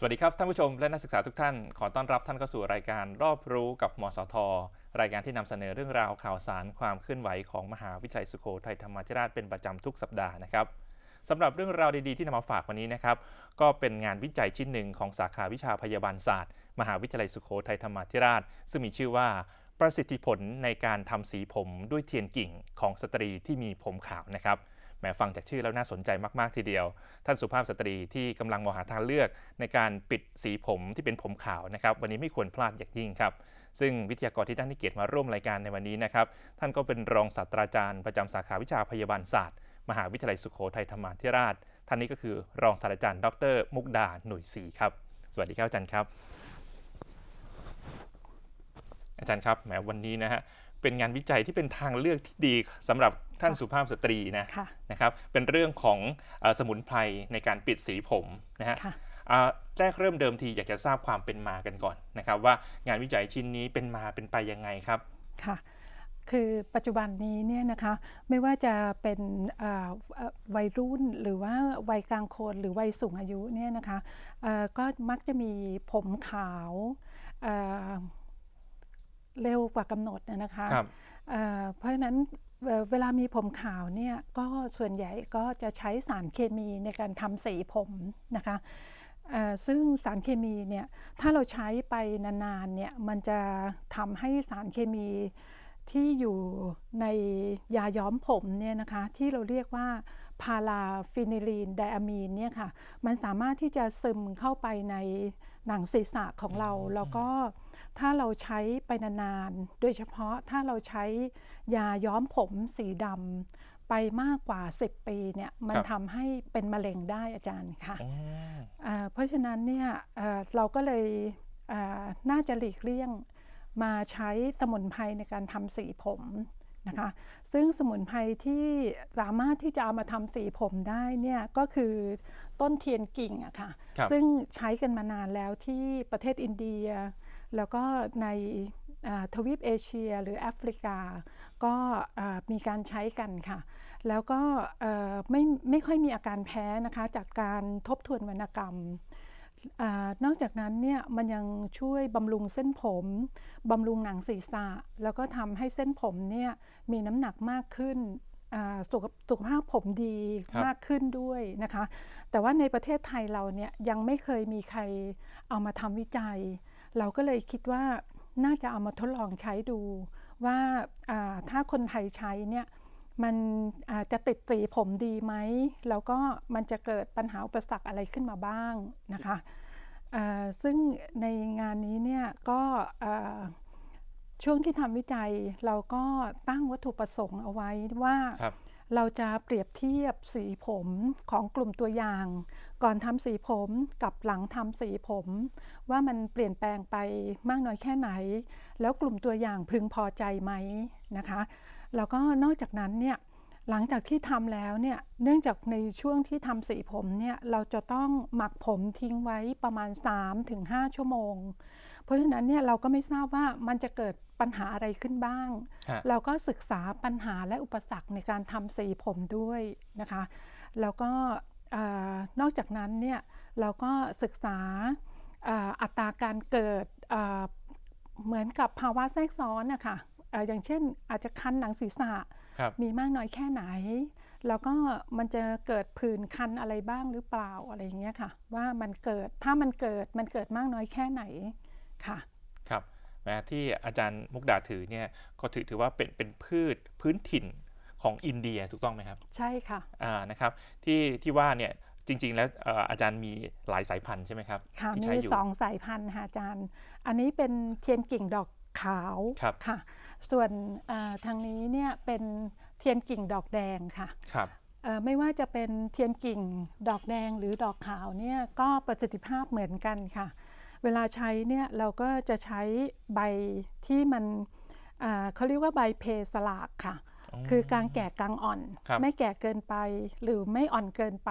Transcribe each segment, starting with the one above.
สวัสดีครับท่านผู้ชมและนักศึกษาทุกท่าน ขอต้อนรับท่านเข้าสู่รายการรอบรู้กับมสท รายการที่นำเสนอเรื่องราวข่าวสารความเคลื่อนไหวของมหาวิทยาลัยสุโขทัยธรรมาธิราชเป็นประจำทุกสัปดาห์นะครับสำหรับเรื่องราวดีๆที่นำมาฝากวันนี้นะครับ ก็เป็นงานวิจัยชิ้นหนึ่งของสาขาวิชาพยาบาลศาสตร์ มหาวิทยาลัยสุโขทัยธรรมาธิราช ซึ่งมีชื่อว่าประสิทธิผลในการทำสีผมด้วยเทียนกิ่งของสตรีที่มีผมขาวนะครับ แหมฟังจากชื่อแล้วน่าสนใจมากๆทีเดียว ท่านสุภาพสตรีที่กำลังมองหาทางเลือกในการปิดสีผมที่เป็นผมขาวนะครับ วันนี้ไม่ควรพลาดอย่างยิ่งครับ ซึ่งวิทยากรที่ท่านให้เกียรติมาร่วมรายการในวันนี้นะครับ ท่านก็เป็นรองศาสตราจารย์ประจำสาขาวิชาพยาบาลศาสตร์ มหาวิทยาลัยสุโขทัยธรรมาธิราช ท่านนี้ก็คือรองศาสตราจารย์ ดร มุกดาหนุ่ยศรีครับ สวัสดีครับอาจารย์ครับ อาจารย์ครับแหมวันนี้นะฮะเป็นงานวิจัยที่เป็นทางเลือกที่ดีสำหรับ ท่านสุภาพสตรีนะค่ะนะครับ เป็นเรื่องของเออสมุนไพรในการปิดสีผมนะฮะค่ะอ่าแรกเริ่มเดิมทีอยากจะทราบความเป็นมากันก่อนนะครับ ว่างานวิจัยชิ้นนี้เป็นมาเป็นไปยังไงครับค่ะคือปัจจุบันนี้เนี่ยนะคะไม่ว่าจะเป็นอ่าเอ่อวัยรุ่นหรือว่าวัยกลางคนหรือวัยสูงอายุเนี่ยนะคะเอ่อก็มักจะมีผมขาวเอ่อเร็วกว่ากำหนดนะนะคะครับเอ่อเพราะฉะนั้น เวลามีผมขาวเนี่ยก็ส่วนใหญ่ก็จะใช้สารเคมีในการทำสีผมนะคะซึ่งสารเคมีเนี่ยถ้าเราใช้ไปนานๆเนี่ยมันจะทำให้สารเคมีที่อยู่ในยาย้อมผมเนี่ยนะคะที่เราเรียกว่าพาราฟินิลีนไดอะมีนเนี่ยค่ะมันสามารถที่จะซึมเข้าไปในหนังศีรษะของเราแล้วก็ ถ้าเราใช้ไปนานๆ โดยเฉพาะถ้าเราใช้ยาย้อมผมสีดำไปมากกว่า 10 ปีเนี่ยมันครับทำให้เป็นมะเร็งได้อาจารย์ค่ะอ๋ออ่าเพราะฉะนั้นเนี่ยเอ่อเราก็เลยอ่าน่าจะหลีกเลี่ยงมาใช้สมุนไพรในการทำสีผมนะคะซึ่งสมุนไพรที่สามารถที่จะเอามาทำสีผมได้เนี่ยก็คือต้นเทียนกิ่งอะค่ะครับซึ่งใช้กันมานานแล้วที่ประเทศอินเดีย แล้วก็ในอ่าทวีปเอเชียหรือแอฟริกา ก็อ่ามีการใช้กันค่ะ แล้วก็เอ่อไม่ไม่ค่อยมีอาการแพ้นะคะ จากการทบทวนวรรณกรรมอานอกจากนั้นเนี่ยมันยังช่วยบำรุงเส้นผมบำรุงหนังศีรษะ แล้วก็ทำให้เส้นผมเนี่ยมีน้ำหนักมากขึ้นอ่าสุขสุขภาพผมดีครับมากขึ้นด้วยนะคะ แต่ว่าในประเทศไทยเราเนี่ยยังไม่เคยมีใครเอามาทำวิจัย เราก็เลยคิดว่าน่าจะเอามาทดลองใช้ดูว่าถ้าคนไทยใช้เนี่ยมันอาจจะติดสีผมดีไหม แล้วก็มันจะเกิดปัญหาอุปสรรคอะไรขึ้นมาบ้างนะคะ ซึ่งในงานนี้เนี่ยก็ช่วงที่ทำวิจัยเราก็ตั้งวัตถุประสงค์เอาไว้ว่า เราจะเปรียบเทียบสีผมของกลุ่มตัวอย่าง ก่อนทำสีผมกับหลังทำสีผม ว่ามันเปลี่ยนแปลงไปมากน้อยแค่ไหน แล้วกลุ่มตัวอย่างพึงพอใจไหมนะคะแล้วก็นอกจากนั้นเนี่ยหลังจากที่ทำแล้วเนี่ยเนื่องจากในช่วงที่ทำสีผมเนี่ยเราจะต้องหมักผมทิ้งไว้ประมาณ 3-5 ชั่วโมง เพราะฉะนั้นเนี่ยเราก็ไม่ทราบว่ามันจะเกิดปัญหาอะไรขึ้นบ้างฮะเราก็ศึกษาปัญหาและอุปสรรคในการทำสีผมด้วยนะคะ แล้วก็เอ่อนอกจากนั้นเนี่ยเราก็ศึกษาเอ่ออัตราการเกิดเอ่อเหมือนกับภาวะแทรกซ้อนนะคะเอ่ออย่างเช่นอาจจะคันหนังศีรษะครับมีมากน้อยแค่ไหน แล้วก็มันจะเกิดผื่นคันอะไรบ้างหรือเปล่าอะไรอย่างเงี้ยค่ะ ว่ามันเกิดถ้ามันเกิดมันเกิดมากน้อยแค่ไหน ค่ะครับแม้ที่อาจารย์มุกดาถือเนี่ยก็ถือถือว่าเป็นเป็นพืชพื้นถิ่นของอินเดียถูกต้องไหมครับ ใช่ค่ะอ่านะครับที่ที่ว่าเนี่ยจริง ๆ แล้วเอ่ออาจารย์มีหลายสายพันธุ์ใช่ไหมครับค่ะที่มีใช้อยู่สองสายพันธุ์ค่ะอาจารย์ อันนี้เป็นเทียนกิ่งดอกขาวครับค่ะ ส่วนอ่าทางนี้เนี่ยเป็นเทียนกิ่งดอกแดงค่ะครับเอ่อไม่ว่าจะเป็นเทียนกิ่งดอกแดงหรือดอกขาวเนี่ยก็ประสิทธิภาพเหมือนกันค่ะ เวลาใช้เนี่ยเราก็จะใช้ใบที่มันอ่าเขาเรียกว่าใบเพสลากค่ะ คือกลางแก่กลางอ่อนครับไม่แก่เกินไปหรือไม่อ่อนเกินไป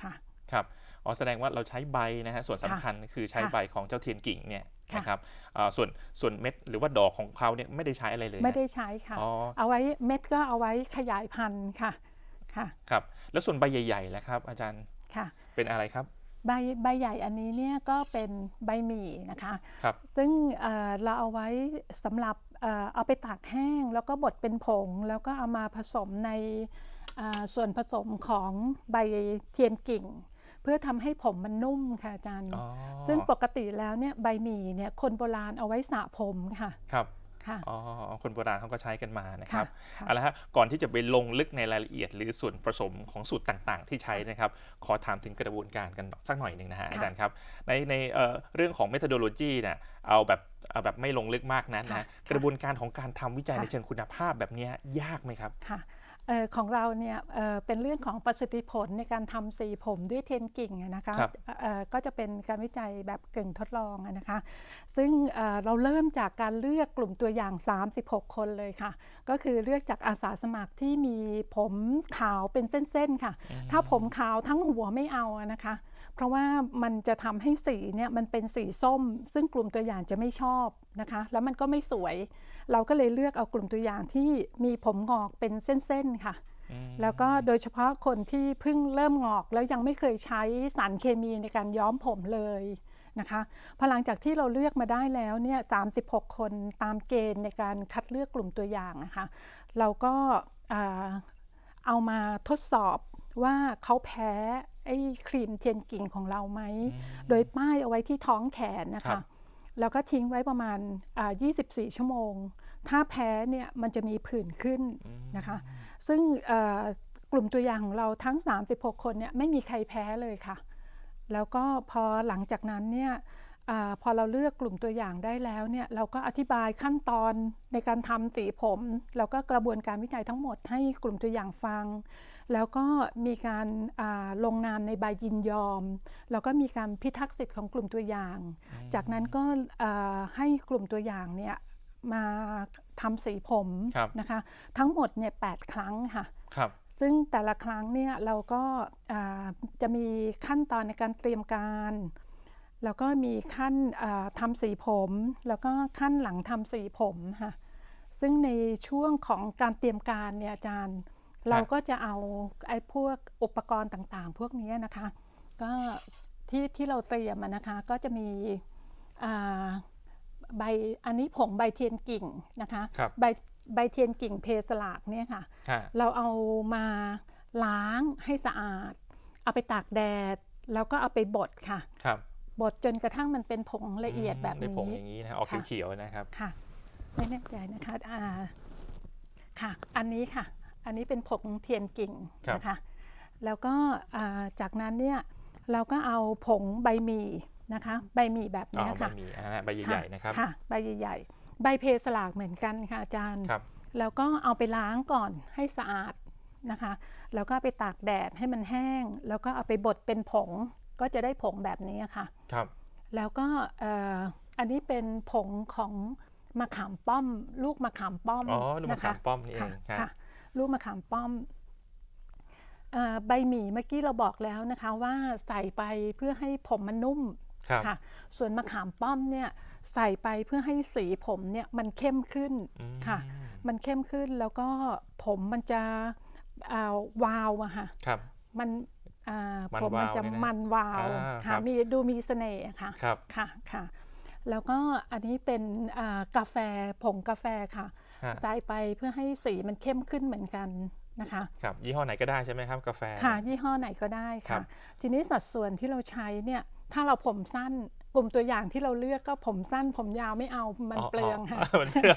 ค่ะครับอ๋อแสดงว่าเราใช้ใบนะฮะส่วนสำค่ะคัญคือใช้ค่ะใบของเจ้าเทียนกิ่งเนี่ยค่ะนะครับอ่าส่วนส่วนเม็ดหรือว่าดอกของเขาเนี่ยไม่ได้ใช้อะไรเลยนะไม่ได้ใช้ค่ะอ๋อเอาไว้เม็ดก็เอาไว้ขยายพันธุ์ค่ะค่ะครับแล้วส่วนใบใหญ่ๆแล้วครับ อาจารย์ค่ะเป็นอะไรครับ ใบใบใหญ่อันนี้เนี่ยก็เป็นใบหมี่นะคะครับซึ่งเอ่อเราเอาไว้สำหรับเอ่อเอาไปตากแห้ง แล้วก็บดเป็นผง แล้วก็เอามาผสมในอ่าส่วนผสมของใบเทียนกิ่ง เพื่อทำให้ผมมันนุ่มค่ะอาจารย์ อ๋อซึ่งปกติแล้วเนี่ยใบหมี่เนี่ยคนโบราณเอาไว้สระผมค่ะ ครับค่ะ อ๋อคนโบราณเขาก็ใช้กันมานะคค่ะรับค่ะเอาละฮะก่อนที่จะไปลงลึกในรายละเอียด หรือส่วนผสมของสูตรต่างๆ ที่ใช้นะครับ ขอถามถึงกระบวนการกันสักหน่อยหนึ่งนะฮะอาจารย์ครับ ในในเอ่อเรื่องของ methodology เนี่ยเอาแบบเอาแบบไม่ลงลึกมากนะนะค่ะกระบวนการของการทำวิจัยค่ะในเชิงคุณภาพแบบเนี้ยยากไหมครับค่ะเอ่อ ของเราเนี่ยเอ่อเป็นเรื่องของประสิทธิผลในการทำสีผมด้วยเทียนกิ่งอะนะคะครับเอ่อก็จะเป็นการวิจัยแบบกึ่งทดลองอะนะคะ ซึ่งเอ่อเราเริ่มจากการเลือกกลุ่มตัวอย่าง 36 คนเลยค่ะ ก็คือเลือกจากอาสาสมัครที่มีผมขาวเป็นเส้นๆค่ะ ถ้าผมขาวทั้งหัวไม่เอาอะนะคะ เพราะว่ามันจะทำให้สีเนี่ยมันเป็นสีส้ม ซึ่งกลุ่มตัวอย่างจะไม่ชอบนะคะ แล้วมันก็ไม่สวย เราก็เลยเลือกเอากลุ่มตัวอย่างที่มีผมงอกเป็นเส้นๆค่ะ แล้วก็โดยเฉพาะคนที่เพิ่งเริ่มงอกแล้วยังไม่เคยใช้สารเคมีในการย้อมผมเลยนะคะพอหลังจากที่เราเลือกมาได้แล้วเนี่ย36 คนตามเกณฑ์ในการคัดเลือกกลุ่มตัวอย่างนะคะเราก็อ่าเอามาทดสอบว่าเขาแพ้ไอ้ครีมเทียนกิ่งของเราไหม โดยป้ายเอาไว้ที่ท้องแขนนะครัคะ บ แล้วก็ทิ้งไว้ประมาณอ่า24 ชั่วโมง ถ้าแพ้เนี่ยมันจะมีผื่นขึ้นนะคะ ซึ่งเอ่อกลุ่มตัวอย่างของเราทั้ง 36 คนเนี่ยไม่มีใครแพ้เลยค่ะ แล้วก็พอหลังจากนั้นเนี่ยอาพอเราเลือกกลุ่มตัวอย่างได้แล้วเนี่ยเราก็อธิบายขั้นตอนในการทำสีผม แล้วก็กระบวนการวิจัยทั้งหมดให้กลุ่มตัวอย่างฟัง แล้วก็มีการอ่าลงนามในใบยินยอม แล้วก็มีการพิทักษ์สิทธิ์ของกลุ่มตัวอย่าง จากนั้นก็อ่าให้กลุ่มตัวอย่างเนี่ยมาทำสีผมครับนะคะ ทั้งหมดเนี่ยแปดครั้งค่ะครับซึ่งแต่ละครั้งเนี่ยเราก็อ่าจะมีขั้นตอนในการเตรียมการ แล้วก็มีขั้นอ่าทำสีผม แล้วก็ขั้นหลังทำสีผมค่ะซึ่งในช่วงของการเตรียมการเนี่ยอาจารย์ เราก็จะเอาไอ้พวกอุปกรณ์ต่างๆ พวกนี้นะคะ ก็ที่ที่เราเตรียมอะนะคะก็จะมีอ่าใบอันนี้ผงใบเทียนกิ่งนะคะครับใบใบเทียนกิ่งเพสลากเนี่ยค่ะฮะเราเอามาล้างให้สะอาด เอาไปตากแดด แล้วก็เอาไปบดค่ะครับบดจนกระทั่งมันเป็นผงละเอียดแบบในนี้ผงอย่างนี้นะออกค่ะเขียวๆนะครับค่ะไม่แน่ใจนะคะอ่าค่ะ อันนี้ค่ะ อันนี้เป็นผงเทียนกิ่งครับนะคะ แล้วก็อ่าจากนั้นเนี่ยเราก็เอาผงใบหมี่นะคะ ใบหมี่แบบอ๋อเนี้ยใบค่ะหมีอ่าใบใหญ่ๆนะครับค่ะใบใหญ่ๆ ใบเพสลากเหมือนกันค่ะอาจารย์ครับแล้วก็เอาไปล้างก่อนให้สะอาดนะคะ แล้วก็เอาไปตากแดดให้มันแห้ง แล้วก็เอาไปบดเป็นผงก็จะได้ผงแบบนี้ค่ะครับ แล้วก็เอ่ออันนี้เป็นผงของมะขามป้อม ลูกมะขามป้อมอ๋อดูมะนะขาคะมป้อมนี่เอค่ะงครับค่ะ ลูกมะขามป้อมเอ่อใบหมี่เมื่อกี้เราบอกแล้วนะคะว่าใส่ไปเพื่อให้ผมมันนุ่มครับค่ะ ส่วนมะขามป้อมเนี่ยใส่ไปเพื่อให้สีผมเนี่ยมันเข้มขึ้นอืมค่ะ มันเข้มขึ้นแล้วก็ผมมันจะอ่าวาวอะค่ะครับมันอ่ามันผมมันจะวาวเนี่ยนะมันวาวอ่าครัค่ะบมีดูมีเสน่ห์ค่ะครับค่ะค่ะ แล้วก็อันนี้เป็นอ่ากาแฟผงกาแฟค่ะฮะ ใส่ไปเพื่อให้สีมันเข้มขึ้นเหมือนกันนะคะครับยี่ห้อไหนก็ได้ใช่ไหมครับกาแฟค่ะยี่ห้อไหนก็ได้ครัค่ะบทีนี้สัดส่วนที่เราใช้เนี่ยถ้าเราผมสั้นกลุ่มตัวอย่างที่เราเลือกก็ผมสั้นผมยาวไม่เอามันเปลืองค่ะมันเปลือง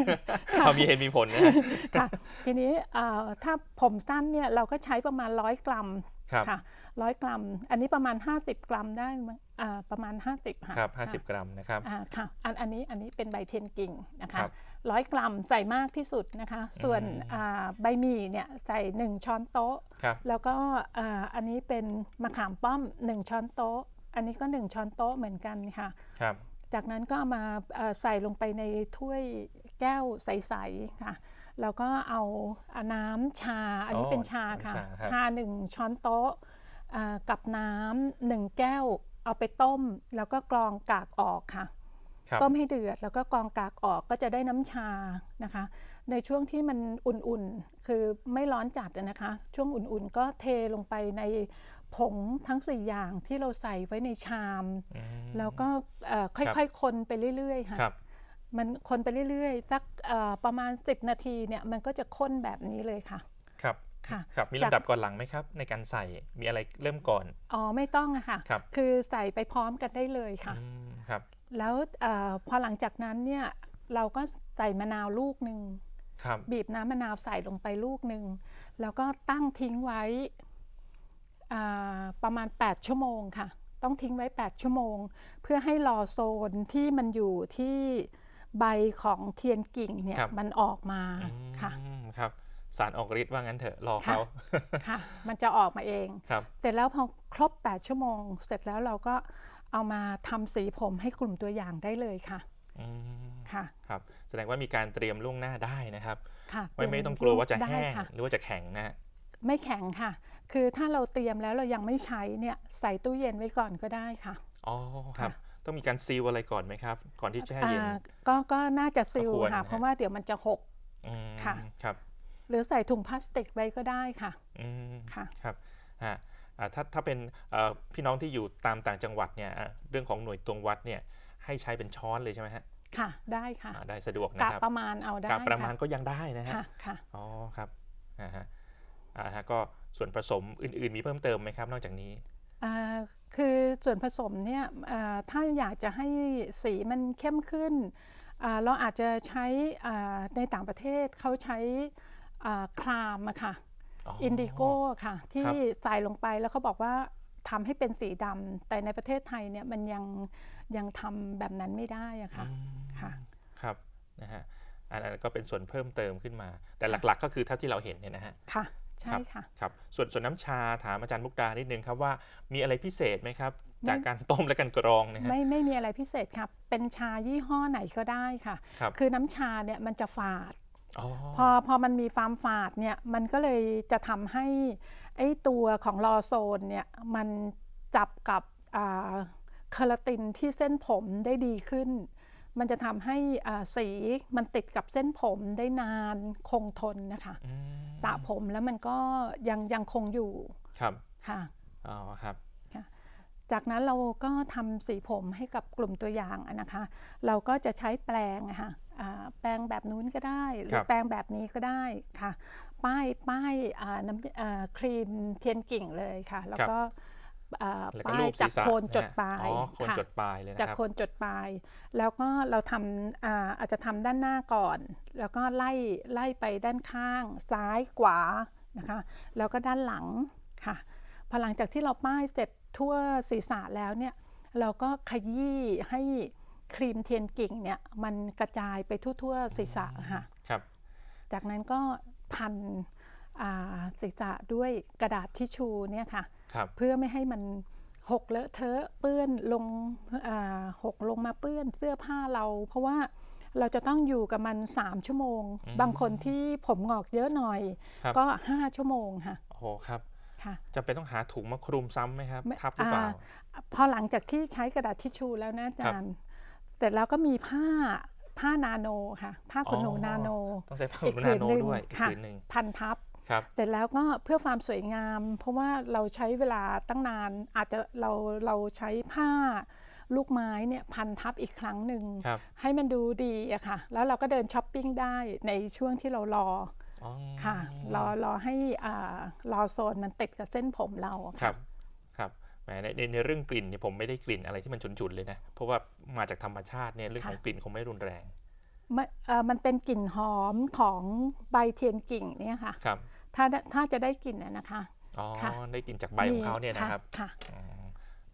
เอามีเหตุมีผลนะฮะค่ะทีนี้เอ่อถ้าผมสั้นเนี่ยเราก็ใช้ประมาณร้อยกรัม ครับค่ะร้อยกรัม อันนี้ประมาณ 50 กรัมได้มั้งอ่าประมาณ 50ค่ะครับค่ะ50 กรัมนะครับอ่าค่ะอันอันนี้อันนี้เป็นใบเทียนกิ่งนะครัคะบร้อยกรัมใส่มากที่สุดนะคะ ส่วนอืมอ่าใบหมี่เนี่ยใส่ 1 ช้อนโต๊ะครับแล้วก็อ่าอันนี้เป็นมะขามป้อม 1 ช้อนโต๊ะ อันนี้ก็ 1 ช้อนโต๊ะเหมือนกันค่ะครับจากนั้นก็เอามาเอ่อใส่ลงไปในถ้วยแก้วใสๆค่ะ แล้วก็เอาเอาน้ำชา อันนี้อ๋อเป็นชาค่ะชาครับชาหนึ่งช้อนโต๊ะอ่ากับน้ำหนึ่งแก้วเอาไปต้ม แล้วก็กรองกากออกค่ะครับต้มให้เดือดแล้วก็กรองกากออกก็จะได้น้ำชานะคะ ในช่วงที่มันอุ่นๆ คือไม่ร้อนจัดอะนะคะ ช่วงอุ่นๆ ก็เทลงไปในผงทั้ง 4 อย่างที่เราใส่ไว้ในชามอืมแล้วก็เอ่อค่อยๆ คนไปเรื่อยๆ ค่ะครับ มันคนไปเรื่อยๆ สักเอ่อประมาณ 10 นาทีเนี่ยมันก็จะข้นแบบนี้เลยค่ะ ครับค่ะครับมีจากลำดับก่อนหลังไหมครับ ในการใส่มีอะไรเริ่มก่อน อ๋อไม่ต้องอะค่ะครับคือใส่ไปพร้อมกันได้เลยค่ะอืมครับ แล้วเออพอหลังจากนั้นเนี่ยเราก็ใส่มะนาวลูกหนึ่งครับบีบน้ำมะนาวใส่ลงไปลูกหนึ่งแล้วก็ตั้งทิ้งไว้อ่าประมาณ 8 ชั่วโมงค่ะ ต้องทิ้งไว้ 8 ชั่วโมง เพื่อให้รอโซนที่มันอยู่ที่ ใบของเทียนกิ่งเนี่ยครับมันออกมาค่ะอืมครับสารออกฤทธิ์ว่างั้นเถอะรอค่ะเขาค่ะ มันจะออกมาเองครับเสร็จแล้วพอครบ 8 ชั่วโมง เสร็จแล้วเราก็เอามาทำสีผมให้กลุ่มตัวอย่างได้เลยค่ะอืมค่ะครับ แสดงว่ามีการเตรียมล่วงหน้าได้นะครับค่ะไม่ไม่ต้องกลัวว่าจะได้แห้งค่ะหรือว่าจะแข็งนะฮะไม่แข็งค่ะ คือถ้าเราเตรียมแล้วเรายังไม่ใช้เนี่ยใส่ตู้เย็นไว้ก่อนก็ได้ค่ะอ๋อครับค่ะ ต้องมีการซีลอะไรก่อนไหมครับ ก่อนที่จะแช่เย็นอ่าก็ก็น่าจะซิลก็ควรค่ะนะฮะเพราะว่าเดี๋ยวมันจะหกอืมค่ะครับ หรือใส่ถุงพลาสติกไว้ก็ได้ค่ะอืมค่ะครับฮะอ่าถ้าถ้าเป็นเอ่อพี่น้องที่อยู่ตามต่างจังหวัดเนี่ยอะเรื่องของหน่วยตวงวัดเนี่ยให้ใช้เป็นช้อนเลยใช่ไหมฮะค่ะได้ค่ะอ่าได้สะดวกนะกะครับประมาณเอาได้กะประมาณค่ก็ยังได้นะฮะค่ะค่ะอ๋อครับอ่าฮะอ่าฮะก็ส่วนผสมอื่นๆมีเพิ่มเติมไหมครับ นอกจากนี้อ่า คือส่วนผสมเนี่ยอ่าถ้าอยากจะให้สีมันเข้มขึ้นอ่าเราอาจจะใช้อ่าในต่างประเทศเขาใช้อ่าครามอะค่ะอินดิโก้ค่ะ ที่ใส่ลงไปแล้วเขาบอกว่าทำให้เป็นสีดำแต่ในประเทศไทยเนี่ยมันยังยังทำแบบนั้นไม่ได้อะค่ะอืมค่ะครับนะฮะอันนั้นก็เป็นส่วนเพิ่มเติมขึ้นมา แต่หลักๆ ก็คือเท่าที่เราเห็นเนี่ยนะฮะค่ะ ใช่ค่ะครับส่วนส่วนน้ำชาถามอาจารย์มุกดานิดนึงครับว่ามีอะไรพิเศษไหมครับไม่จากการต้มและการกรองเนะฮะไม่ไม่มีอะไรพิเศษครับ เป็นชายี่ห้อไหนก็ได้ค่ะครับคือน้ำชาเนี่ยมันจะฝาดอ๋อพอพอมันมีความฝาดเนี่ยมันก็เลยจะทำให้ไอ้ตัวของลอโซนเนี่ยมันจับกับอ่าเคราตินที่เส้นผมได้ดีขึ้น มันจะทำให้อ่าสีมันติดกับเส้นผมได้นานคงทนนะคะอืมสระผมแล้วมันก็ยังยังคงอยู่ครับค่ะอ๋อครับจากนั้นเราก็ทำสีผมให้กับกลุ่มตัวอย่างอะนะคะ เราก็จะใช้แปลงอะค่ะอ่าแปลงแบบนู้นก็ได้ หรืครัอบแปลงแบบนี้ก็ได้ค่ะ ป้ายป้ายอ่าน้ำอ่าครีมเทียนกิ่งเลยค่ะ แล้วก็อ่าแล้วก็ ป้ารูยปจาศีกรษะโคนจดะฮะปลายอ๋อโคนค่ะจดปลายเลยนะจากครับโคนจดปลาย แล้วก็เราทำอาอาจจะทำด้านหน้าก่อน แล้วก็ไล่ไล่ไปด้านข้าง ซ้ายขวานะคะ แล้วก็ด้านหลังค่ะพอหลังจากที่เราป้ายเสร็จทั่วศีรษะแล้วเนี่ยเราก็ขยี้ให้ครีมเทียนกิ่งเนี่ยมันกระจายไปทั่วๆศีรษะค่ะครับ จากนั้นก็พันอ่าศีรษะด้วยกระดาษทิชชูเนี่ยค่ะครับ เพื่อไม่ให้มันหกเลอะเทอะเปื้อนลงอ่าหกลงมาเปื้อนเสื้อผ้าเรา เพราะว่าเราจะต้องอยู่กับมัน 3 ชั่วโมงอืมบางคนที่ผมงอกเยอะหน่อยครับก็ 5 ชั่วโมงค่ะโอ้โหครับค่ะจะเป็นต้องหาถุงมาคลุมซ้ำไหมครับไม่ทับหรือเปล่าอ่าพอหลังจากที่ใช้กระดาษทิชชูแล้วนะอาจารย์เสร็จแล้วก็มีผ้าผ้านาโนค่ะ ผ้าขนหนูอ๋อนาโน ต้องใช้ผ้าอีขกนผืนานโนหนึ่งด้วยอีกค่ะผืนหนึ่งพันทับครับ เสร็จแล้วก็เพื่อความสวยงาม เพราะว่าเราใช้เวลาตั้งนานอาจจะเราเราใช้ผ้าลูกไม้เนี่ยพันทับอีกครั้งหนึ่งครับให้มันดูดีอะค่ะ แล้วเราก็เดินช้อปปิ้งได้ในช่วงที่เรารออ๋อค่ะรอรอให้อ่ารอโซนมันติดกับเส้นผมเราอะครัค่ะบครับแหมในในในเรื่องกลิ่นเนี่ยผมไม่ได้กลิ่นอะไรที่มันฉุนๆเลยนะ เพราะว่ามาจากธรรมชาติเนี่ยเรื่องของค่ะกลิ่นคงไม่รุนแรงมันเอ่อมันเป็นกลิ่นหอมของใบเทียนกิ่งเนี่ยค่ะครับ ถ้าได้ถ้าจะได้กลิ่นอะนะคะอ๋อค่ะได้กลิ่นจากใบของเขาเนี่ยนะครับค่ะอ๋อ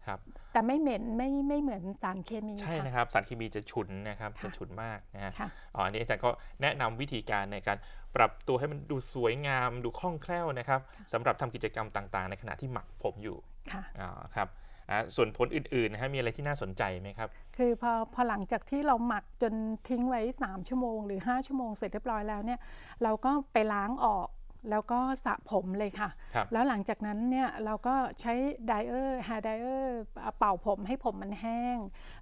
ครับ แต่ไม่เหม็นไม่ไม่เหมือนสารเคมีใช่ค่ะนะครับ สารเคมีจะฉุนนะครับค่ะจะฉุนมากนะฮะค่ะอ๋ออันนี้อาจารย์ก็แนะนำวิธีการในการปรับตัวให้มันดูสวยงามดูคล่องแคล่วนะครับสำหรับทำกิจกรรมต่างๆ ในขณะที่หมักผมอยู่ค่ะอ๋อครับอ่าส่วนผลอื่นๆนะฮะมีอะไรที่น่าสนใจไหมครับ คือพอพอหลังจากที่เราหมักจนทิ้งไว้ 3 ชั่วโมง หรือ 5 ชั่วโมงเสร็จเรียบร้อยแล้วเนี่ยเราก็ไปล้างออก แล้วก็สระผมเลยค่ะครับแล้วหลังจากนั้นเนี่ยเราก็ใช้ไดเออร์แฮร์ไดเออร์เป่าผมให้ผมมันแห้ง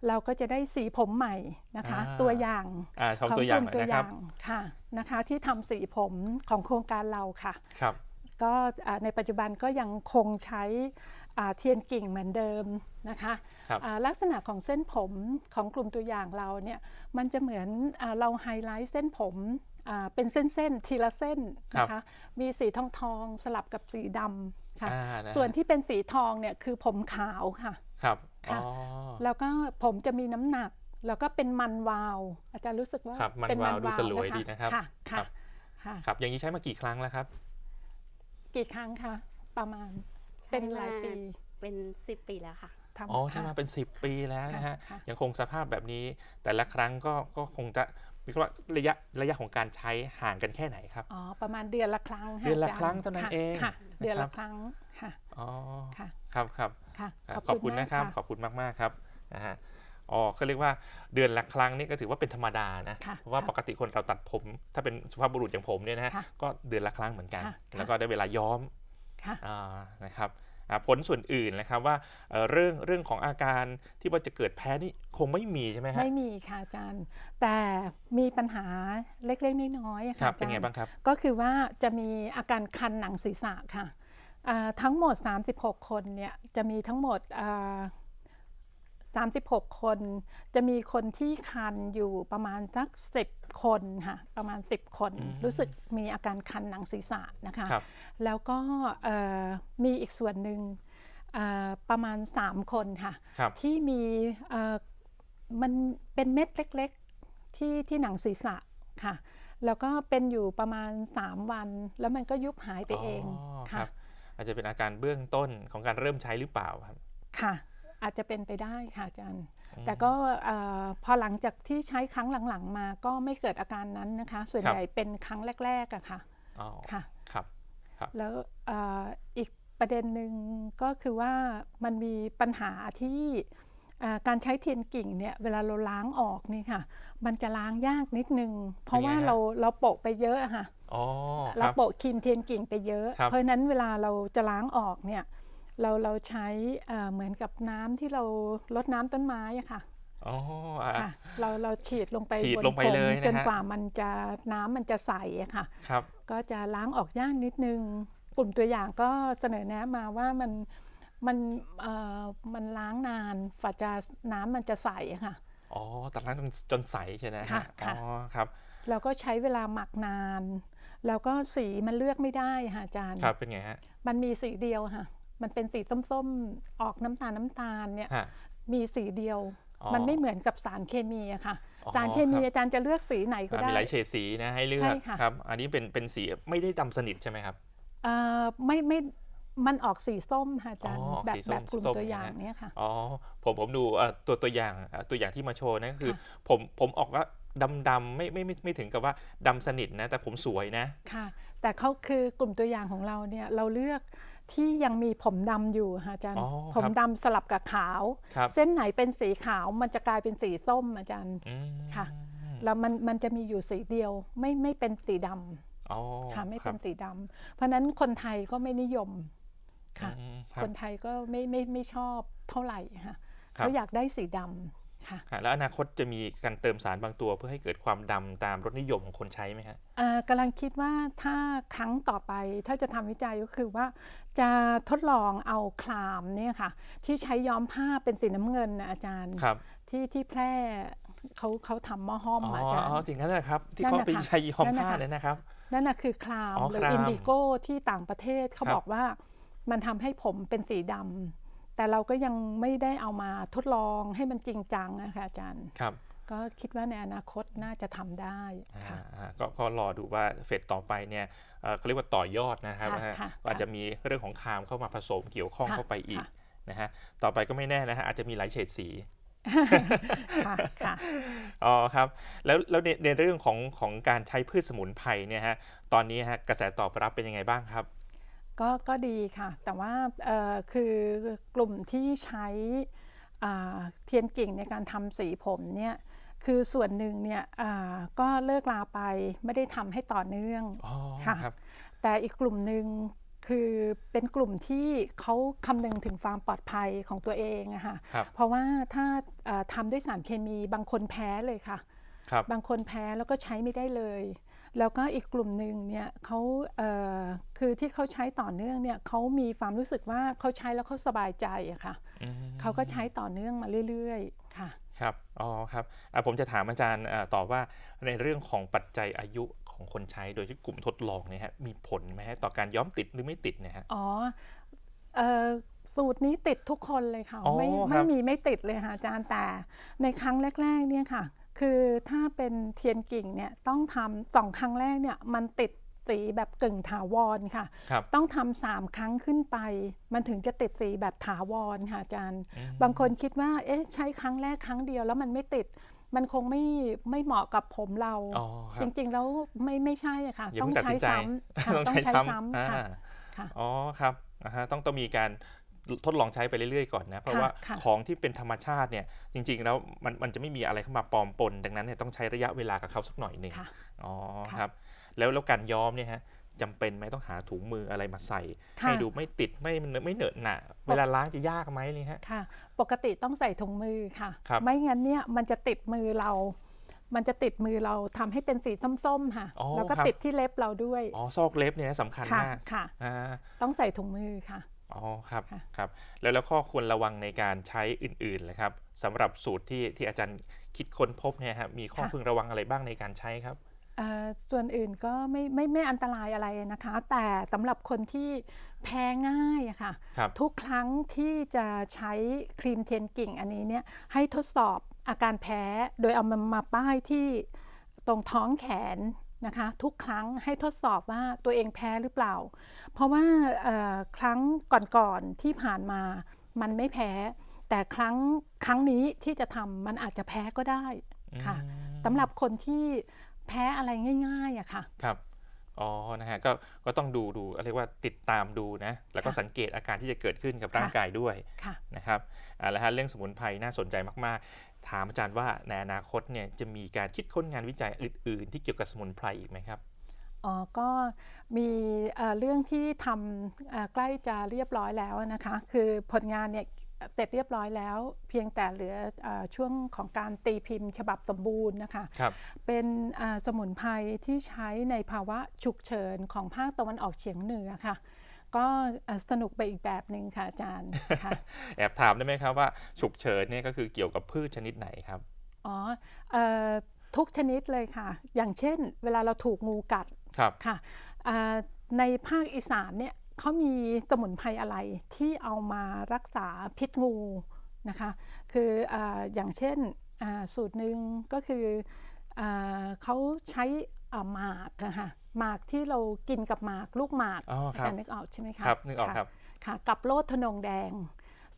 เราก็จะได้สีผมใหม่นะคะอ่าตัวอย่างอ่าของทำตัวอย่างกหลุ่น่มอยตัวนะอครับย่างค่ะนะคะ ที่ทำสีผมของโครงการเราค่ะครับก็อ่าในปัจจุบันก็ยังคงใช้อ่าเทียนกิ่งเหมือนเดิมนะคะครับอ่าลักษณะของเส้นผมของกลุ่มตัวอย่างเราเนี่ยมันจะเหมือนอาเราไฮไลท์เส้นผมอ่า เป็นเส้นๆทีละเส้นนะคะมีสีทองทองๆสลับกับสีดำค่ะอ่านะฮะส่วนที่เป็นสีทองเนี่ยคือผมขาวค่ะครับค่ะอ๋อแล้วก็ผมจะมีน้ำหนัก แล้วก็เป็นมันวาว อาจารย์รู้สึกว่าครับมันเป็นวาวดูสลวยดีนะครับค่ะครัค่ะบค่ะครับอย่างนี้ใช้มากี่ครั้งแล้วครับ กี่ครั้งคะประมาณเป็นหลายปีเป็นสิบปีแล้วค่ะทำอ๋อใช้มาค่ะเป็น 10 ปีแล้วนะฮะค่ะยังคงสภาพแบบนี้แต่ละครั้งก็ก็คงจะ มีว่าระยะระยะของการใช้ห่างกันแค่ไหนครับ อ๋อ ประมาณเดือนละครั้งค่เดือนละจย์ครั้งเท่านั้นค่ะเองค่ะนะครับเดือนละครั้งค่ะ อ๋อค่ะครับครับค่ะอ่าขอบคุณมากนะครับ ขอบคุณมากๆครับนะฮะอ๋อเขาเรียกว่าเดือนละครั้งนี่ก็ถือว่าเป็นธรรมดานะค่ะเพราะว่าค่ะปกติคนเราตัดผม ถ้าเป็นสุภาพบุรุษอย่างผมเนี่ยนะฮะค่ะก็เดือนละครั้งเหมือนกันค่ะค่ะแล้วก็ได้เวลาย้อมค่ะอ่านะครับอ่า ผลส่วนอื่นนะครับว่าเอ่อเรื่องเรื่องของอาการที่ว่าจะเกิดแพ้นี่คงไม่มีใช่ไหมฮะไม่มีค่ะอาจารย์ แต่มีปัญหาเล็กๆน้อยๆอะคค่ะรับอาเป็นจารไงย์บ้างครับ ก็คือว่าจะมีอาการคันหนังศีรษะค่ะอ่าทั้งหมด 36 คนเนี่ยจะมีทั้งหมดอ่า 36 คน จะมีคนที่คันอยู่ประมาณสัก10 คนค่ะประมาณ 10 คนอืมรู้สึกมีอาการคันหนังศีรษะนะคะครับแล้วก็เอ่อมีอีกส่วนหนึ่งอ่าประมาณ 3 คนค่ะครับที่มีเอ่อมันเป็นเม็ดเล็กๆที่ที่หนังศีรษะค่ะแล้วก็เป็นอยู่ประมาณ 3 วัน แล้วมันก็ยุบหายไปเองคค่ะรับอาจจะเป็นอาการเบื้องต้นของการเริ่มใช้หรือเปล่าครับค่ะ อาจจะเป็นไปได้ค่ะอาจารย์อืมแต่ก็เอ่อพอหลังจากที่ใช้ครั้งหลังๆ มาก็ไม่เกิดอาการนั้นนะคะ ส่วนครับใหญ่เป็นครั้งแรกๆอะค่ะอ๋อค่ะครับ แล้วเอ่ออีกประเด็นหนึ่งก็คือว่ามันมีปัญหาที่เอ่อการใช้เทียนกิ่งเนี่ยเวลาเราล้างออกนี่ค่ะ มันจะล้างยากนิดนึง เพราะว่าเป็นไงฮะเราเราโปะไปเยอะอะค่ะอ๋อคเรารับโปะครีมเทียนกิ่งไปเยอะครับเพราะฉะนั้นเวลาเราจะล้างออกเนี่ย เราเราใช้เอ่อเหมือนกับน้ำที่เราลดน้ำต้นไม้อะค่ะอ๋ออะค่ะเราเราฉีดลงไปฉีดบนลงไปผมเลยนะฮะจนกว่ามันจะน้ำมันจะใสอะค่ะครับ ก็จะล้างออกยากนิดนึงกลุ่มตัวอย่างก็เสนอแนะมาว่ามันมันเอ่อมันล้างนานฝ่าจะน้ำมันจะใสอะค่ะอ๋อตัดล้างจนจนใสใช่ไหมฮค่ะค่ะอ๋อครับแล้วก็ใช้เวลาหมักนาน แล้วก็สีมันเลือกไม่ได้ค่ะอาจารย์ครับเป็นไงฮะมันมีสีเดียวค่ะ มันเป็นสีส้มๆ ออกน้ำตาลน้ำตาลเนี่ยฮะมีสีเดียวอ๋อมันไม่เหมือนกับสารเคมีอะค่ะอ๋อสารเคมีครับอาจารย์จะเลือกสีไหนก็อ่าได้มีหลายเฉดสีนะให้เลือใช่กค่ะครับ อันนี้เป็นเป็นสีไม่ได้ดำสนิทใช่ไหมครับเอ่อไม่ไม่มันออกสีส้มค่ะอาจารย์อ๋อออกแบบสีส้มแบบกลุ่มส้มตัวนะอย่างฮะเนี้ยค่ะอ๋อผมผมดูเอ่อตัวตัวอย่างเอ่อตัวอย่างที่มาโชว์นะก็คือค่ะผมผมออกว่าดำดำไม่ไม่ไม่ไม่ถึงกับว่าดำสนิทนะ แต่ผมสวยนะค่ะ แต่เขาคือกลุ่มตัวอย่างของเราเนี่ยเราเลือก ที่ยังมีผมดำอยู่ค่ะอาจารย์ อ๋อผมครับดำสลับกับขาว ครับ เส้นไหนเป็นสีขาวมันจะกลายเป็นสีส้มอาจารย์ อืมค่ะ แล้วมันมันจะมีอยู่สีเดียวไม่ไม่เป็นสีดำอ๋อค่ะไม่คเป็รับนสีดำเพราะฉะนั้นคนไทยก็ไม่นิยมค่ะ อืมครับคนไทยก็ไม่ไม่ไม่ชอบเท่าไหร่ค่ะครับเขาอยากได้สีดำค่ะค่ะ แล้วอนาคตจะมีการเติมสารบางตัว เพื่อให้เกิดความดำตามรสนิยมของคนใช้ไหมฮะเอ่อกำลังคิดว่าถ้าครั้งต่อไปถ้าจะทำวิจัยก็คือว่า จะทดลองเอาคลามเนี่ยค่ะ ที่ใช้ย้อมผ้าเป็นสีน้ำเงินนะอาจารย์ครับที่ที่แพร่เขาเขาทำหม้อห้อมอ๋ออะอาจารย์อ๋อจริงนั่นแหละครับ ที่นั่นเขาน่ะไปค่ะใช้ย้อมนั่นน่ะผ้าค่ะเนี่ยนะครับ นั่นน่ะคือคลามอ๋อหรือคลามอินดิโกที่ต่างประเทศเขาครับบอกว่า มันทำให้ผมเป็นสีดำ แต่เราก็ยังไม่ได้เอามาทดลองให้มันจริงจังนะคะอาจารย์ครับก็คิดว่าในอนาคตน่าจะทำได้อ่าค่ะอ่าก็ก็รอดูว่าเฟสต่อไปเนี่ยเอ่อเขาเรียกว่าต่อยอดนะครับค่ะนะฮะค่ะก็อาจจะมีเรื่องของคามเข้ามาผสมเกี่ยวข้องค่ะเข้าไปอีกค่ะนะฮะต่อไปก็ไม่แน่นะฮะอาจจะมีหลายเฉดสีค่ะค่ะอ๋อครับ แล้วแล้วในในเรื่องของของการใช้พืชสมุนไพรเนี่ยฮะตอนนี้ฮะกระแสตอบรับเป็นยังไงบ้างครับ ก็ก็ดีค่ะ แต่ว่าเอ่อคือกลุ่มที่ใช้อ่าเทียนกิ่งในการทำสีผมเนี่ยคือส่วนหนึ่งเนี่ยอ่าก็เลิกลาไปไม่ได้ทำให้ต่อเนื่องอ๋อค่ะครับแต่อีกกลุ่มหนึ่งคือเป็นกลุ่มที่เขาคำนึงถึงความปลอดภัยของตัวเองอะค่ะครับเพราะว่าถ้าเอ่อทำด้วยสารเคมีบางคนแพ้เลยค่ะครับบางคนแพ้แล้วก็ใช้ไม่ได้เลย แล้วก็อีกกลุ่มหนึ่งเนี่ยเขาเอ่อคือที่เขาใช้ต่อเนื่องเนี่ยเขามีความรู้สึกว่าเขาใช้แล้วเขาสบายใจอะค่ะอืมเขาก็ใช้ต่อเนื่องมาเรื่อยๆ ค่ะครับอ๋อครับอะผมจะถามอาจารย์อ่าต่อว่าในเรื่องของปัจจัยอายุของคนใช้โดยที่กลุ่มทดลองเนี่ยฮะมีผลไหมฮะต่อการย้อมติดหรือไม่ติดเนี่ยฮะอ๋อเอ่อสูตรนี้ติดทุกคนเลยค่ะอ๋อไม่ครัไม่บมีไม่ติดเลยค่ะอาจารย์แต่ในครั้งแรก ๆ เนี่ยค่ะ คือถ้าเป็นเทียนกิ่งเนี่ยต้องทำสองครั้งแรกเนี่ยมันติดสีแบบกึ่งถาวรค่ะครับต้องทำสามครั้งขึ้นไป มันถึงจะติดสีแบบถาวรค่ะอาจารย์อืมบางคนคิดว่าเอ๊ะใช้ครั้งแรกครั้งเดียวแล้วมันไม่ติดมันคงไม่ไม่เหมาะกับผมเราอ๋อคจรับริงๆแล้วไม่ไม่ใช่อะค่ะอย่าต้อเพิ่งงตัดใช้สินใจซ้ำค่ะ ต้องต้องใช้ใช้ซ้ซ้ำำอ่าค่ะค่ะอ๋อครับอ่าฮะต้องต้องมีการ ทดลองใช้ไปเรื่อยๆก่อนนะเพราะค่ะว่าค่ะของที่เป็นธรรมชาติเนี่ยจริง ๆ แล้วมันมันจะไม่มีอะไรเข้ามาปลอมปน ดังนั้นเนี่ยต้องใช้ระยะเวลากับเขาสักหน่อยหนึ่งค่ะอ๋อค่ะครับแล้วแล้วการย้อมเนี่ยฮะจำเป็นไหมต้องหาถุงมืออะไรมาใส่ค่ะให้ดูไม่ติดไม่ไม่เหนอะหนะเวลาล้างจะยากไหมเลยฮะค่ะ ปกติต้องใส่ถุงมือค่ะครับไม่งั้นเนี่ยมันจะติดมือเรา มันจะติดมือเราทำให้เป็นสีส้มๆค่ะอ๋อแล้วก็ครับติดที่เล็บเราด้วยอ๋อซอกเล็บเนี่ยสำคัญค่ะมากค่ะอ่าต้องใส่ถุงมือค่ะ อ๋อครับค่ะ ครับแล้วแล้วข้อควรระวังในการใช้อื่นๆเลยครับสำหรับสูตรที่ที่อาจารย์คิดค้นพบเนี่ยฮะมีข้อค่ะ พึงระวังอะไรบ้างในการใช้ครับ เอ่อส่วนอื่นก็ไม่ไม่ไม่อันตรายอะไรนะคะ แต่สำหรับคนที่แพ้ง่ายอะค่ะ ครับ ทุกครั้งที่จะใช้ครีมเทียนกิ่งอันนี้เนี่ยให้ทดสอบอาการแพ้โดยเอามันมาป้ายที่ตรงท้องแขน นะคะทุกครั้งให้ทดสอบว่าตัวเองแพ้หรือเปล่า เพราะว่าเอ่อครั้งก่อนๆที่ผ่านมามันไม่แพ้ แต่ครั้งครั้งนี้ที่จะทำมันอาจจะแพ้ก็ได้ค่ะอืมสำหรับคนที่แพ้อะไรง่ายๆอะค่ะครับอ๋อ นะฮะ ก็ ก็ต้องดู ดู เรียกว่าติดตามดูนะ แล้วก็ค่ะสังเกตอาการที่จะเกิดขึ้นกับค่ะร่างกายด้วยค่ะนะครับอ่าแล้วฮะ เรื่องสมุนไพรน่าสนใจมากๆ ถามอาจารย์ว่าในอนาคตเนี่ยจะมีการคิดค้นงานวิจัยอื่น ๆ ที่เกี่ยวกับสมุนไพรอีกไหมครับอ๋อก็มีเอ่อเรื่องที่ทำเอ่อใกล้จะเรียบร้อยแล้วนะคะ คือผลงานเนี่ยเสร็จเรียบร้อยแล้ว เพียงแต่เหลือเออช่วงของการตีพิมพ์ ฉบับสมบูรณ์นะคะครับเป็นอ่าสมุนไพรที่ใช้ในภาวะฉุกเฉินของภาคตะวันออกเฉียงเหนือค่ะ ก็เอ่อสนุกไปอีกแบบหนึ่งค่ะอาจารย์ค่ะแอบถามได้ไหมครับว่าฉุกเฉินเนี่ยก็คือเกี่ยวกับพืชชนิดไหนครับอ๋อเอ่อทุกชนิดเลยค่ะ อย่างเช่น เวลาเราถูกงูกัดครับค่ะอ่าในภาคอีสานเนี่ยเขามีสมุนไพรอะไรที่เอามารักษาพิษงูนะคะ คืออาอย่างเช่นอ่าสูตรหนึ่งก็คืออาเขาใช้อ่าหมากนะคะ หมากที่เรากินกับหมากลูกหมากอ๋อครับาจารย์นึกออกใช่ไหมคะครับนึกออกครับะค่ะ กับโลดทนงแดง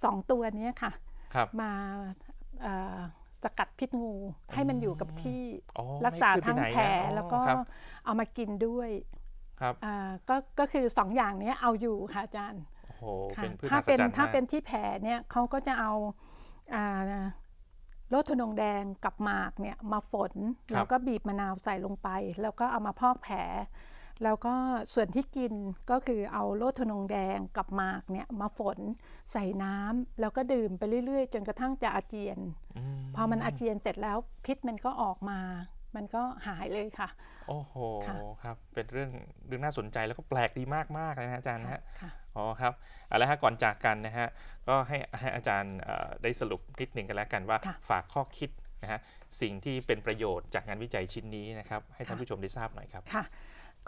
สองตัวเนี้ยค่ะ ครับ มาอ่าสกัดพิษงู ให้มันอยู่กับที่อ๋อรักษาไม่ขึ้นทั้งไปไหนนะแผลอ๋อแล้วก็ครับเอามากินด้วยครับอ่าก็ก็คือสองอย่างเนี้ยเอาอยู่ค่ะอาจารย์โอ้โหค่ะเป็นพืชถ้ามหัศเป็นจรรย์ถ้ามากเป็นที่แผลเนี่ยเขาก็จะเอาอ่า โลดทนงแดงกับหมากเนี่ยมาฝนแล้วก็บีบมะนาวใส่ลงไป แล้วก็เอามาพอกแผล แล้วก็ส่วนที่กินก็คือเอาโลดทนงแดงกับหมากเนี่ยมาฝนใส่น้ำแล้วก็ดื่มไปเรื่อยๆ จนกระทั่งจะอาเจียนอืมพอมันอาเจียนเสร็จแล้วพิษมันก็ออกมา มันก็หายเลยค่ะ โอ้โหค่ะครับ เป็นเรื่องเรื่องน่าสนใจแล้วก็แปลกดีมากๆเลยนะฮะอาจารย์นะฮะค่ะอ๋อครับเอาละฮะก่อนจากกันนะฮะก็ให้ให้อาจารย์เอ่อได้สรุปนิดหนึ่งกันแล้วกันว่าค่ะฝากข้อคิดนะฮะสิ่งที่เป็นประโยชน์จากงานวิจัยชิ้นนี้นะครับให้ท่านค่ะผู้ชมได้ทราบหน่อยครับค่ะ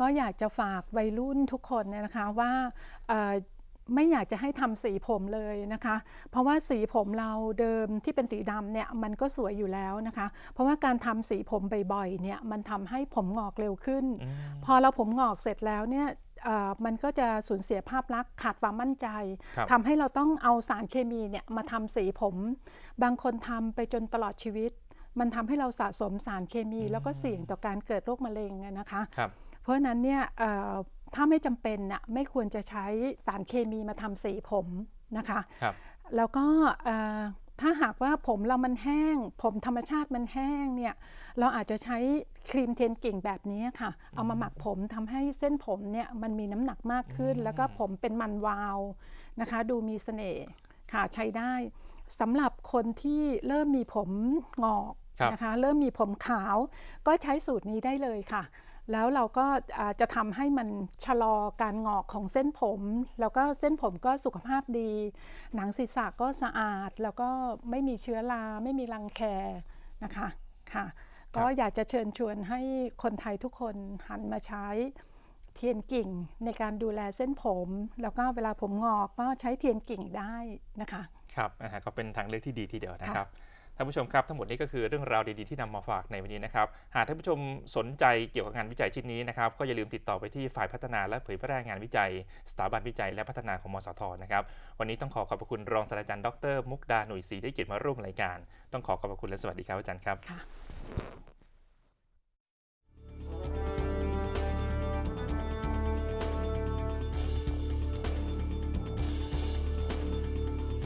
ก็อยากจะฝากวัยรุ่นทุกคนเนี่ยนะคะว่าเอ่อ ไม่อยากจะให้ทำสีผมเลยนะคะ เพราะว่าสีผมเราเดิมที่เป็นสีดำเนี่ยมันก็สวยอยู่แล้วนะคะ เพราะว่าการทำสีผมบ่อยๆเนี่ยมันทำให้ผมงอกเร็วขึ้นอืมพอเราผมงอกเสร็จแล้วเนี่ยเอ่อมันก็จะสูญเสียภาพลักษณ์ขาดความมั่นใจครับทำให้เราต้องเอาสารเคมีเนี่ยมาทำสีผม บางคนทำไปจนตลอดชีวิต มันทำให้เราสะสมสารเคมี แล้วก็เสี่ยงต่อการเกิดโรคมะเร็งอะนะคะครับเพราะฉะนั้นเนี่ยเอ่อ ถ้าไม่จำเป็นน่ะไม่ควรจะใช้สารเคมีมาทำสีผมนะคะครับแล้วก็เอ่อถ้าหากว่าผมเรามันแห้ง ผมธรรมชาติมันแห้งเนี่ยเราอาจจะใช้ครีมเทียนกิ่งแบบนี้ค่ะ เอามาหมักผมทำให้เส้นผมเนี่ยมันมีน้ำหนักมากขึ้น แล้วก็ผมเป็นมันวาวนะคะ ดูมีเสน่ห์ค่ะใช้ได้สำหรับคนที่เริ่มมีผมงอกครับนะคะเริ่มมีผมขาวก็ใช้สูตรนี้ได้เลยค่ะ แล้วเราก็อ่าจะทำให้มันชะลอการงอกของเส้นผม แล้วก็เส้นผมก็สุขภาพดี หนังศีรษะก็สะอาด แล้วก็ไม่มีเชื้อราไม่มีรังแคนะคะค่ะ ก็อยากจะเชิญชวนให้คนไทยทุกคนหันมาใช้เทียนกิ่งในการดูแลเส้นผม แล้วก็เวลาผมงอกก็ใช้เทียนกิ่งได้นะคะ ครับนะฮะก็เป็นทางเลือกที่ดีทีเดียวนะครับท่านผู้ชมครับทั้งหมดนี้ก็คือเรื่องราวดีๆที่นำมาฝากในวันนี้นะครับหากท่านผู้ชมสนใจเกี่ยวกับงานวิจัยชิ้นนี้นะครับก็อย่าลืมติดต่อไปที่ฝ่ายพัฒนาและเผยแพร่งานวิจัย สถาบันวิจัยและพัฒนาของมสทนะครับวันนี้ต้องขอขอบพระคุณรองศาสตราจารย์ดร มุกดาหนุ่ยศรีได้เกียรติมาร่วมรายการ ต้องขอขอบพระคุณและสวัสดีครับอาจารย์ครับค่ะ